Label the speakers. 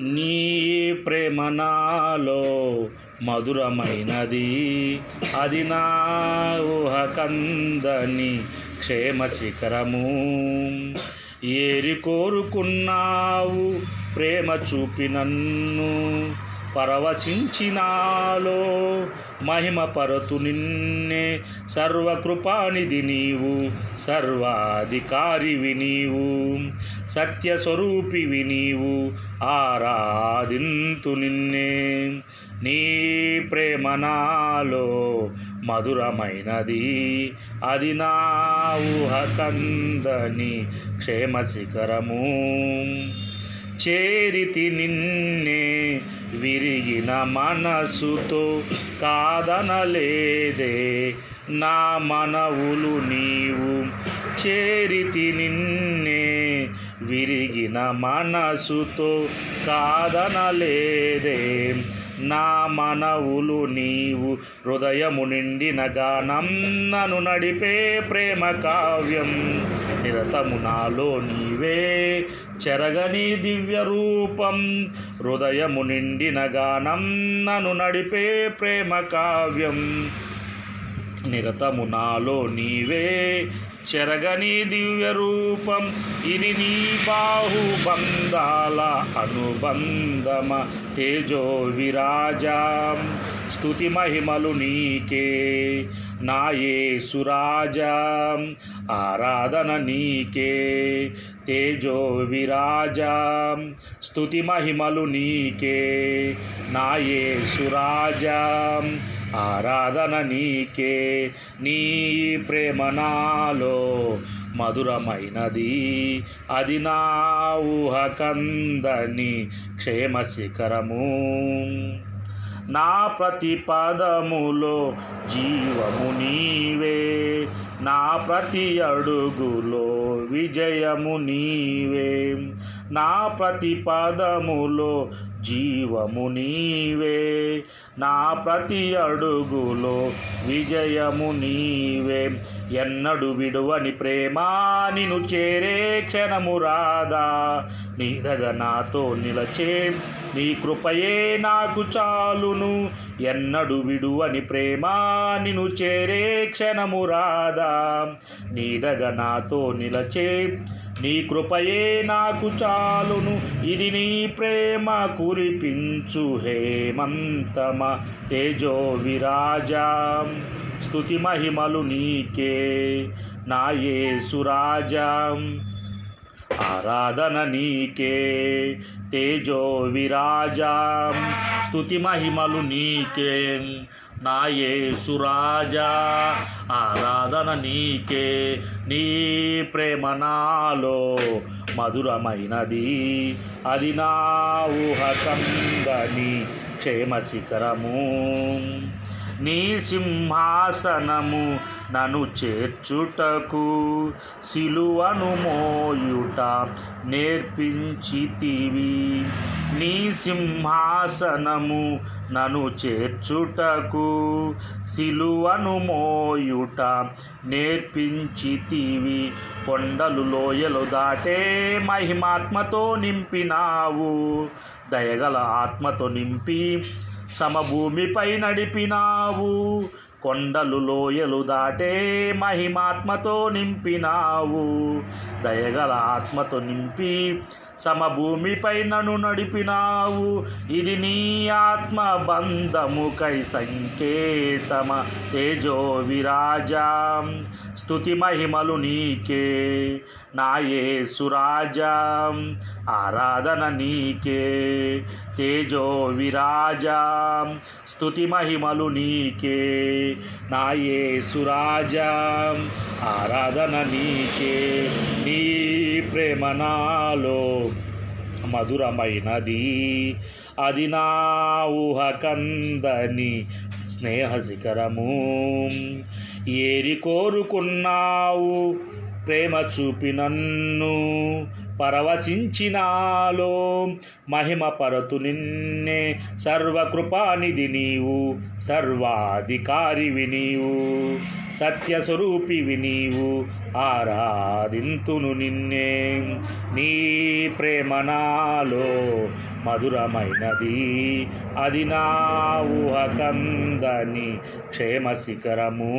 Speaker 1: నీ ప్రేమ నాలో మధురమైనది. అది నా ఊహ కందని క్షేమ శిఖరము. ఏరి కోరుకున్నావు ప్రేమ చూపి నన్ను. పరవశించినాలో మహిమ పరతు నిన్నే. సర్వకృపానిధి నీవు సర్వాధికారివి నీవు. సత్యస్వరూపివి నీవు ఆరాధింతు నిన్నే నీ ప్రేమ నాలో మధురమైనది. అది నా ఊహ కందని క్షేమ శిఖరము చేరితి నిన్నే విరిగిన మనసుతో కాదనలేదే నా మనవులు నీవు. చేరితి నిన్నే విరిగిన మనసుతో కాదనలేదే. నా మనవులు నీవు హృదయము నిండిన గానం నన్ను నడిపే ప్రేమ కావ్యం. నిరతము నాలో నీవే చెరగని దివ్య రూపం. హృదయము నిండిన గానం నన్ను నడిపే ప్రేమ కావ్యం. నిరతము నాలో నీవే చెరగని దివ్య రూపం. ఇది నీ బాహుబంధాల అనుబంధమ తేజో విరాజం స్థుతి మహిమలు నీకే నాయే సురాజం ఆరాధన నీకే తేజో విరాజం స్థుతి మహిమలు నీకే నాయే సురాజం ఆరాధన నీకే. నీ ప్రేమ నాలో మధురమైనది. అది నా ఊహకందని క్షేమ శిఖరము నా ప్రతి పదములో జీవము నీవే. నా ప్రతి అడుగులో విజయము నీవే. నా ప్రతి పదములో జీవము నీవే. నా ప్రతి అడుగులో విజయము నీవే. ఎన్నడు విడువని ప్రేమా నిను చేరే క్షణము రాదా. నీడగ నాతో నిలచే నీ కృపయే నాకు చాలును. ఎన్నడు విడువని ప్రేమా నిను చేరే క్షణము రాదా. నీడగ నాతో నిలచే నీ కృపయే నాకు చాలును. ఇది నీ ప్రేమ కురిపించు హేమంతమ తేజో విరాజా స్తుతి మహిమలు నీకే నాయే సురాజం ఆరాధన నీకే తేజో విరాజం స్తుతి మహిమలు నీకే నా యేసురాజా ఆరాధన నీకే నీ ప్రేమ నాలో మధురమైనది. అది నా ఊహ కందని క్షేమ శిఖరము నీ సింహాసనము నను చేర్చుటకు సిలువను మోయుట నేర్పించితివి. నీ సింహాసనము నను చేర్చుటకు సిలువను మోయుట నేర్పించితివి. కొండలు లోయలు దాటే మహిమాత్మతో నింపినావు. దయగల ఆత్మతో నింపి సమభూమిపై నడిపినావు. కొండలు లోయలు దాటే మహిమాత్మతో నింపినావు. దయగల ఆత్మతో నింపి సమభూమిపై నన్ను నడిపినావు. ఇది నీ ఆత్మ బంధముకై సంకేతమ తేజో విరాజాం స్థుతి మహిమలు నీకే. నాయే సురాజం ఆరాధన నీకే. తేజో విరాజం స్థుతి మహిమలు నీకే. నాయే సురాజం ఆరాధన నీకే. నీ ప్రేమ నాలో మధురమైనది. అది నా ఊహకందని కందని ఏరి కోరుకున్నావు ప్రేమ చూపి నన్ను పరవశించినాలో. మహిమ పరతు నిన్నే సర్వకృపానిధి నీవు సర్వాధికారివి నీవు సత్యస్వరూపివి నీవు ఆరాధింతును నిన్నే. నీ ప్రేమ నాలో మధురమైనది అది నా ఊహకందని క్షేమ శిఖరము